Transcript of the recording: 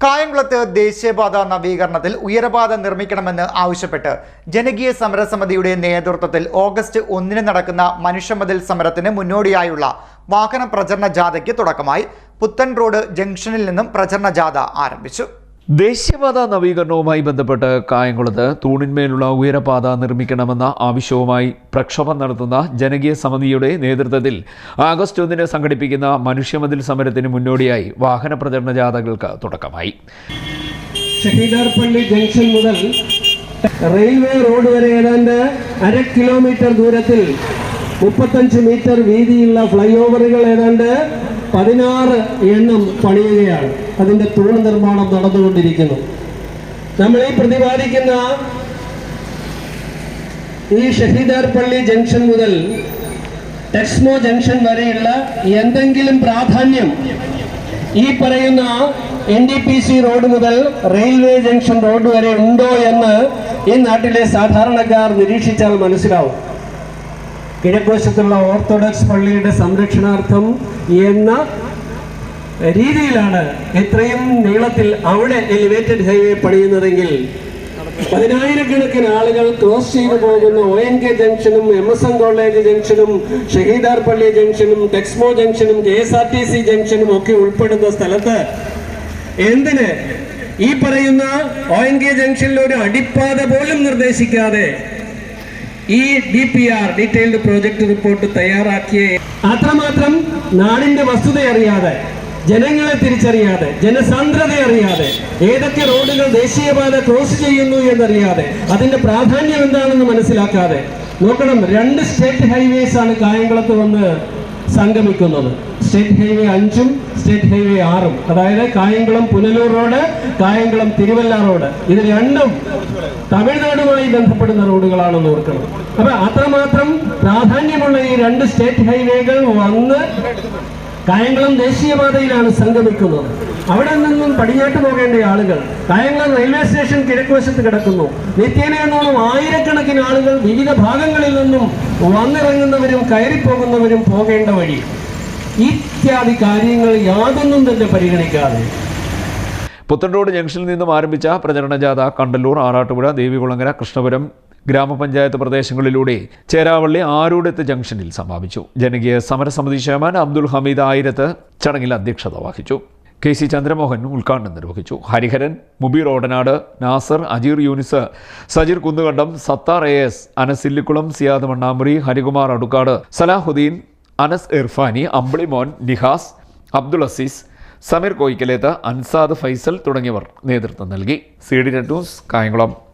കായംകുളത്ത് ദേശീയപാത നവീകരണത്തിൽ ഉയരപാത നിർമ്മിക്കണമെന്ന് ആവശ്യപ്പെട്ട് ജനകീയ സമരസമിതിയുടെ നേതൃത്വത്തിൽ ഓഗസ്റ്റ് ഒന്നിന് നടക്കുന്ന മനുഷ്യമതിൽ സമരത്തിന് മുന്നോടിയായുള്ള വാഹന പ്രചരണ ജാഥയ്ക്ക് തുടക്കമായി പുത്തൻ റോഡ് ജംഗ്ഷനിൽ നിന്നും പ്രചരണ ജാഥ ആരംഭിച്ചു. ദേശീയപാത നവീകരണവുമായി ബന്ധപ്പെട്ട് കായംകുളത്ത് തൂണിന്മേലുള്ള ഉയരപാത നിർമ്മിക്കണമെന്ന ആവശ്യവുമായി പ്രക്ഷോഭം നടത്തുന്ന ജനകീയ സമിതിയുടെ നേതൃത്വത്തിൽ ആഗസ്റ്റ് ഒന്നിന് സംഘടിപ്പിക്കുന്ന മനുഷ്യമതിൽ സമരത്തിന് മുന്നോടിയായി വാഹന പ്രചരണ ജാഥകൾക്ക് തുടക്കമായി. ജംഗ്ഷൻ മുതൽ റെയിൽവേ റോഡ് വരെ ഏതാണ്ട് അര കിലോമീറ്റർ ദൂരത്തിൽ മുപ്പത്തഞ്ച് മീറ്റർ വീതിയുള്ള ഫ്ലൈ ഓവറുകൾ ഏതാണ്ട് പതിനാറ് എണ്ണം പണിയുകയാണ്. അതിന്റെ തൂൺ നിർമ്മാണം നടന്നുകൊണ്ടിരിക്കുന്നു. നമ്മൾ ഈ പ്രതിപാദിക്കുന്ന ഈ ഷഹീദാർ പള്ളി ജംഗ്ഷൻ മുതൽ ടെക്സ്മോ ജംഗ്ഷൻ വരെയുള്ള എന്തെങ്കിലും പ്രാധാന്യം ഈ പറയുന്ന N D P C road മുതൽ റെയിൽവേ ജംഗ്ഷൻ റോഡ് വരെ ഉണ്ടോ എന്ന് ഈ നാട്ടിലെ സാധാരണക്കാർ നിരീക്ഷിച്ചാൽ മനസ്സിലാവും. കിഴക്കുവശത്തുള്ള ഓർത്തഡോക്സ് പള്ളിയുടെ സംരക്ഷണാർത്ഥം എന്ന രീതിയിലാണ് ഇത്രയും നീളത്തിൽ അവിടെ എലിവേറ്റഡ് ഹൈവേ പണിയുന്നതെങ്കിൽ പതിനായിരക്കണക്കിന് ആളുകൾ ക്രോസ് ചെയ്തു പോകുന്ന ഒ എൻ കെ ജംഗ്ഷനും എം എസ് എൻ കോളേജ് ജംഗ്ഷനും ഷഹീദാർ പള്ളി ജംഗ്ഷനും Texmo ജംഗ്ഷനും K S R T C ജംഗ്ഷനും ഒക്കെ ഉൾപ്പെടുന്ന സ്ഥലത്ത് എന്തിന് ഈ പറയുന്ന ഒ എൻ കെ ജംഗ്ഷനിൽ ഒരു അടിപ്പാത പോലും നിർദ്ദേശിക്കാതെ ഈ D P R detailed project report തയ്യാറാക്കിയ അത്രമാത്രം നാടിന്റെ വസ്തുത അറിയാതെ ജനങ്ങളെ തിരിച്ചറിയാതെ ജനസാന്ദ്രത അറിയാതെ ഏതൊക്കെ റോഡുകൾ ദേശീയപാത ക്രോസ് ചെയ്യുന്നു എന്നറിയാതെ അതിന്റെ പ്രാധാന്യം എന്താണെന്ന് മനസ്സിലാക്കാതെ നോക്കണം രണ്ട് സ്റ്റേറ്റ് ഹൈവേസ് ആണ് കായംകുളത്ത് വന്ന് സംഗമിക്കുന്നത്. സ്റ്റേറ്റ് ഹൈവേ അഞ്ചും സ്റ്റേറ്റ് ഹൈവേ ആറും. അതായത് കായംകുളം പുനലൂർ റോഡ് കായംകുളം തിരുവല്ല റോഡ് ഇത് രണ്ടും തമിഴ്നാടുമായി ബന്ധപ്പെടുന്ന റോഡുകളാണെന്ന് ഓർക്കണം. അപ്പൊ അത്രമാത്രം പ്രാധാന്യമുള്ള ഈ രണ്ട് സ്റ്റേറ്റ് ഹൈവേകൾ വന്ന് കായംകുളം ദേശീയപാതയിലാണ് സംഗമിക്കുന്നത്. അവിടെ നിന്നും പടിഞ്ഞാട്ട് പോകേണ്ട ആളുകൾ കായംകുളം റെയിൽവേ സ്റ്റേഷൻ കിഴക്കുവശത്ത് കിടക്കുന്നു. നിത്യേന ആയിരക്കണക്കിന് ആളുകൾ വിവിധ ഭാഗങ്ങളിൽ നിന്നും വന്നിറങ്ങുന്നവരും കയറിപ്പോകുന്നവരും പോകേണ്ട വഴി. ഇത്യാദി കാര്യങ്ങൾ യാതൊന്നും തന്നെ പരിഗണിക്കാതെ. പുത്തൻ റോഡ് ജംഗ്ഷനിൽ നിന്നും ആരംഭിച്ച പ്രചരണ ജാഥ കണ്ടല്ലൂർ ആറാട്ടുപുഴ ദേവികുളങ്ങര കൃഷ്ണപുരം ഗ്രാമപഞ്ചായത്ത് പ്രദേശങ്ങളിലൂടെ ചേരാവള്ളി ആരൂടത്ത് ജംഗ്ഷനിൽ സമാപിച്ചു. ജനകീയ സമരസമിതി ചെയർമാൻ അബ്ദുൽ ഹമീദ് ആയിരത്ത് ചടങ്ങിൽ അധ്യക്ഷത വഹിച്ചു. കെ സി ചന്ദ്രമോഹൻ ഉദ്ഘാടനം നിർവഹിച്ചു. ഹരിഹരൻ മുബീർ ഓടനാട് നാസർ അജീർ യൂനിസ് സജീർ കുന്നുകണ്ടം സത്താർ എ എസ് അനസ് ഇല്ലിക്കുളം സിയാദ് മണ്ണാമുറി ഹരികുമാർ അടുക്കാട് സലാഹുദ്ദീൻ അനസ് ഇർഫാനി അമ്പിളിമോൻ നിഹാസ് അബ്ദുൾ അസീസ് സമീർ കോയിക്കലേത്ത് അൻസാദ് ഫൈസൽ തുടങ്ങിയവർ നേതൃത്വം നൽകി. C D news Kayamkulam.